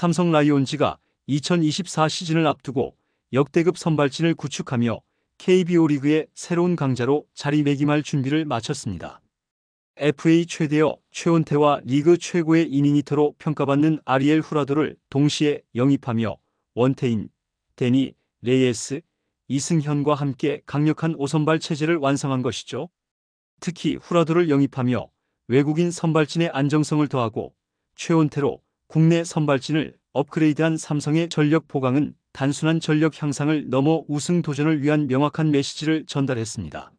삼성 라이온즈가 2024 시즌을 앞두고 역대급 선발진을 구축하며 KBO 리그의 새로운 강자로 자리매김할 준비를 마쳤습니다. FA 최대어 최원태와 리그 최고의 이닝히터로 평가받는 아리엘 후라도를 동시에 영입하며 원태인, 데니, 레이에스, 이승현과 함께 강력한 5선발 체제를 완성한 것이죠. 특히 후라도를 영입하며 외국인 선발진의 안정성을 더하고 최원태로 국내 선발진을 업그레이드한 삼성의 전력 보강은 단순한 전력 향상을 넘어 우승 도전을 위한 명확한 메시지를 전달했습니다.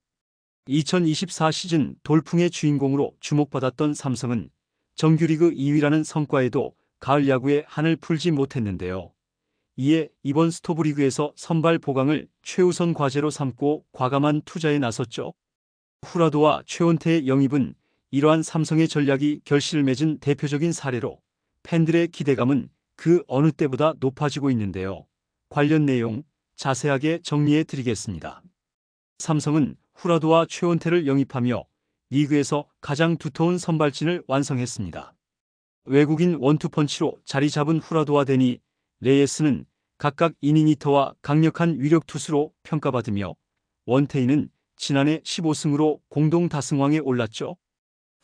2024 시즌 돌풍의 주인공으로 주목받았던 삼성은 정규리그 2위라는 성과에도 가을 야구에 한을 풀지 못했는데요. 이에 이번 스토브리그에서 선발 보강을 최우선 과제로 삼고 과감한 투자에 나섰죠. 후라도와 최원태의 영입은 이러한 삼성의 전략이 결실을 맺은 대표적인 사례로 팬들의 기대감은 그 어느 때보다 높아지고 있는데요. 관련 내용 자세하게 정리해 드리겠습니다. 삼성은 후라도와 최원태를 영입하며 리그에서 가장 두터운 선발진을 완성했습니다. 외국인 원투펀치로 자리 잡은 후라도와 데니, 레이에스는 각각 이닝히터와 강력한 위력 투수로 평가받으며 원태인은 지난해 15승으로 공동 다승왕에 올랐죠.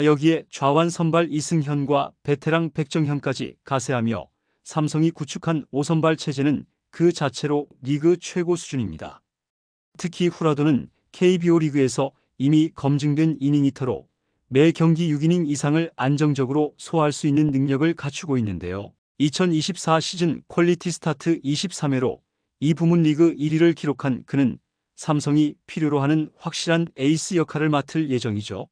여기에 좌완 선발 이승현과 베테랑 백정현까지 가세하며 삼성이 구축한 5선발 체제는 그 자체로 리그 최고 수준입니다. 특히 후라도는 KBO 리그에서 이미 검증된 이닝히터로 매 경기 6이닝 이상을 안정적으로 소화할 수 있는 능력을 갖추고 있는데요. 2024 시즌 퀄리티 스타트 23회로 이 부문 리그 1위를 기록한 그는 삼성이 필요로 하는 확실한 에이스 역할을 맡을 예정이죠.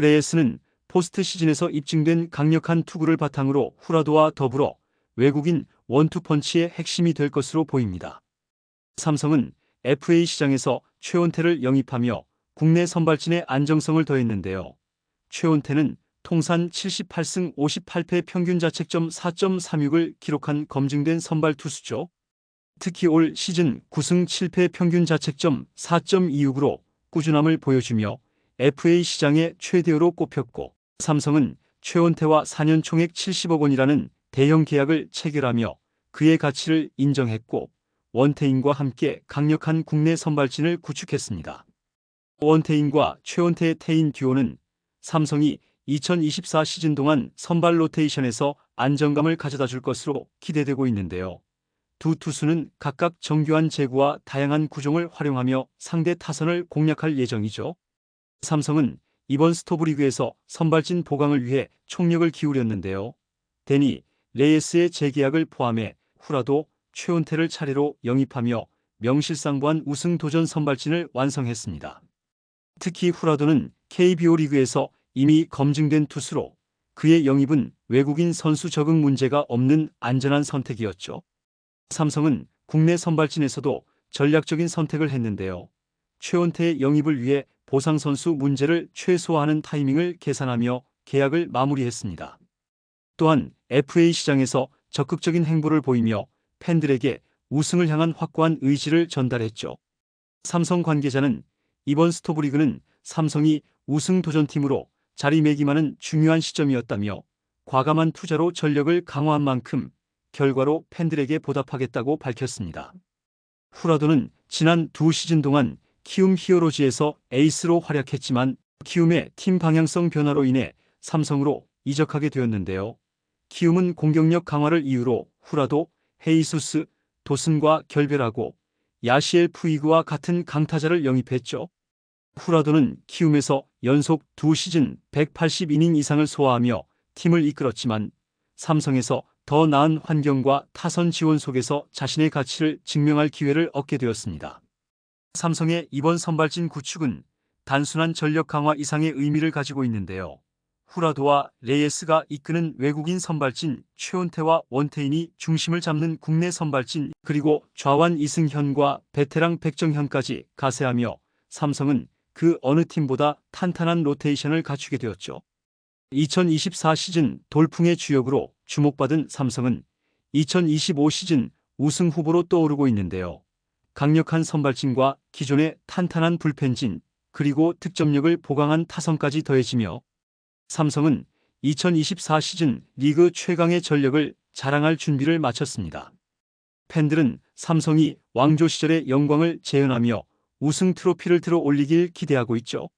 레이스는 포스트 시즌에서 입증된 강력한 투구를 바탕으로 후라도와 더불어 외국인 원투펀치의 핵심이 될 것으로 보입니다. 삼성은 FA 시장에서 최원태를 영입하며 국내 선발진의 안정성을 더했는데요. 최원태는 통산 78승 58패 평균 자책점 4.36을 기록한 검증된 선발 투수죠. 특히 올 시즌 9승 7패 평균 자책점 4.26으로 꾸준함을 보여주며 FA 시장의 최대어로 꼽혔고 삼성은 최원태와 4년 총액 70억 원이라는 대형 계약을 체결하며 그의 가치를 인정했고 원태인과 함께 강력한 국내 선발진을 구축했습니다. 원태인과 최원태의 태인 듀오는 삼성이 2024 시즌 동안 선발 로테이션에서 안정감을 가져다 줄 것으로 기대되고 있는데요. 두 투수는 각각 정교한 제구와 다양한 구종을 활용하며 상대 타선을 공략할 예정이죠. 삼성은 이번 스토브리그에서 선발진 보강을 위해 총력을 기울였는데요. 데니, 레이스의 재계약을 포함해 후라도, 최운태를 차례로 영입하며 명실상부한 우승 도전 선발진을 완성했습니다. 특히 후라도는 KBO 리그에서 이미 검증된 투수로 그의 영입은 외국인 선수 적응 문제가 없는 안전한 선택이었죠. 삼성은 국내 선발진에서도 전략적인 선택을 했는데요. 최원태의 영입을 위해 보상 선수 문제를 최소화하는 타이밍을 계산하며 계약을 마무리했습니다. 또한 FA 시장에서 적극적인 행보를 보이며 팬들에게 우승을 향한 확고한 의지를 전달했죠. 삼성 관계자는 이번 스토브리그는 삼성이 우승 도전팀으로 자리매김하는 중요한 시점이었다며 과감한 투자로 전력을 강화한 만큼 결과로 팬들에게 보답하겠다고 밝혔습니다. 후라도는 지난 두 시즌 동안 키움 히어로즈에서 에이스로 활약했지만 키움의 팀 방향성 변화로 인해 삼성으로 이적하게 되었는데요. 키움은 공격력 강화를 이유로 후라도, 헤이수스, 도슨과 결별하고 야시엘 푸이그와 같은 강타자를 영입했죠. 후라도는 키움에서 연속 두 시즌 180이닝 이상을 소화하며 팀을 이끌었지만 삼성에서 더 나은 환경과 타선 지원 속에서 자신의 가치를 증명할 기회를 얻게 되었습니다. 삼성의 이번 선발진 구축은 단순한 전력 강화 이상의 의미를 가지고 있는데요. 후라도와 레이에스가 이끄는 외국인 선발진 최원태와 원태인이 중심을 잡는 국내 선발진 그리고 좌완 이승현과 베테랑 백정현까지 가세하며 삼성은 그 어느 팀보다 탄탄한 로테이션을 갖추게 되었죠. 2024 시즌 돌풍의 주역으로 주목받은 삼성은 2025 시즌 우승 후보로 떠오르고 있는데요. 강력한 선발진과 기존의 탄탄한 불펜진 그리고 득점력을 보강한 타선까지 더해지며 삼성은 2024 시즌 리그 최강의 전력을 자랑할 준비를 마쳤습니다. 팬들은 삼성이 왕조 시절의 영광을 재현하며 우승 트로피를 들어 올리길 기대하고 있죠.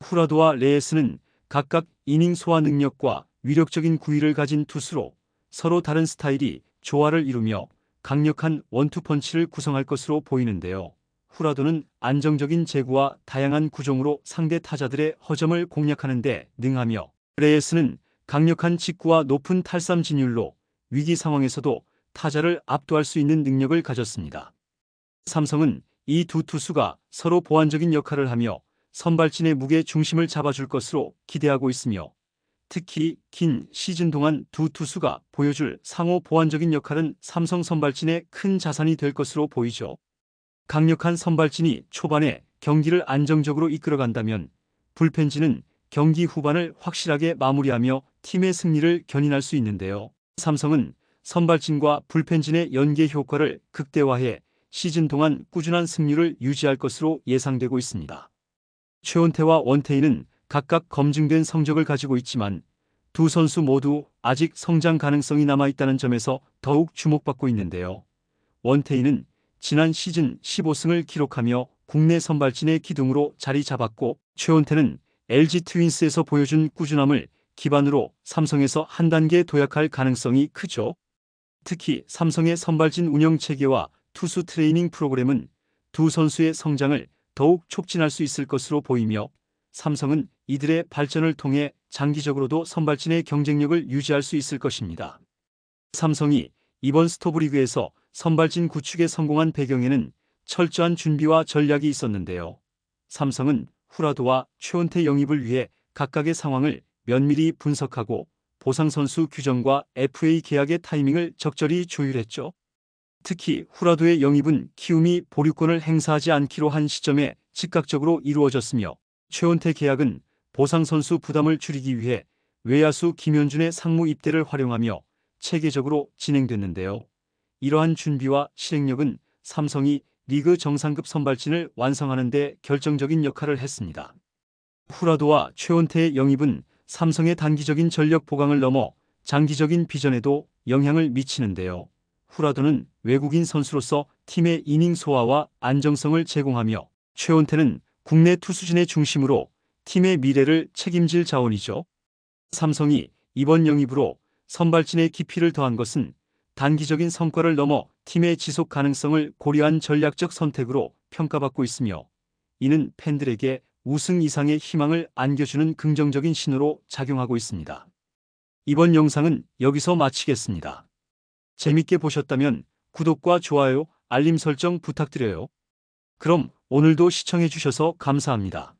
후라도와 레에스는 각각 이닝 소화 능력과 위력적인 구위를 가진 투수로 서로 다른 스타일이 조화를 이루며 강력한 원투펀치를 구성할 것으로 보이는데요. 후라도는 안정적인 제구와 다양한 구종으로 상대 타자들의 허점을 공략하는 데 능하며 레에스는 강력한 직구와 높은 탈삼 진율로 위기 상황에서도 타자를 압도할 수 있는 능력을 가졌습니다. 삼성은 이 두 투수가 서로 보완적인 역할을 하며 선발진의 무게 중심을 잡아줄 것으로 기대하고 있으며 특히 긴 시즌 동안 두 투수가 보여줄 상호 보완적인 역할은 삼성 선발진의 큰 자산이 될 것으로 보이죠. 강력한 선발진이 초반에 경기를 안정적으로 이끌어간다면 불펜진은 경기 후반을 확실하게 마무리하며 팀의 승리를 견인할 수 있는데요. 삼성은 선발진과 불펜진의 연계 효과를 극대화해 시즌 동안 꾸준한 승률을 유지할 것으로 예상되고 있습니다. 최원태와 원태인은 각각 검증된 성적을 가지고 있지만 두 선수 모두 아직 성장 가능성이 남아있다는 점에서 더욱 주목받고 있는데요. 원태인은 지난 시즌 15승을 기록하며 국내 선발진의 기둥으로 자리 잡았고 최원태는 LG 트윈스에서 보여준 꾸준함을 기반으로 삼성에서 한 단계 도약할 가능성이 크죠. 특히 삼성의 선발진 운영 체계와 투수 트레이닝 프로그램은 두 선수의 성장을 더욱 촉진할 수 있을 것으로 보이며 삼성은 이들의 발전을 통해 장기적으로도 선발진의 경쟁력을 유지할 수 있을 것입니다. 삼성이 이번 스토브리그에서 선발진 구축에 성공한 배경에는 철저한 준비와 전략이 있었는데요. 삼성은 후라도와 최원태 영입을 위해 각각의 상황을 면밀히 분석하고 보상 선수 규정과 FA 계약의 타이밍을 적절히 조율했죠. 특히 후라도의 영입은 키움이 보류권을 행사하지 않기로 한 시점에 즉각적으로 이루어졌으며 최원태 계약은 보상 선수 부담을 줄이기 위해 외야수 김현준의 상무 입대를 활용하며 체계적으로 진행됐는데요. 이러한 준비와 실행력은 삼성이 리그 정상급 선발진을 완성하는 데 결정적인 역할을 했습니다. 후라도와 최원태의 영입은 삼성의 단기적인 전력 보강을 넘어 장기적인 비전에도 영향을 미치는데요. 후라도는 외국인 선수로서 팀의 이닝 소화와 안정성을 제공하며 최원태는 국내 투수진의 중심으로 팀의 미래를 책임질 자원이죠. 삼성이 이번 영입으로 선발진의 깊이를 더한 것은 단기적인 성과를 넘어 팀의 지속 가능성을 고려한 전략적 선택으로 평가받고 있으며 이는 팬들에게 우승 이상의 희망을 안겨주는 긍정적인 신호로 작용하고 있습니다. 이번 영상은 여기서 마치겠습니다. 재밌게 보셨다면 구독과 좋아요, 알림 설정 부탁드려요. 그럼 오늘도 시청해주셔서 감사합니다.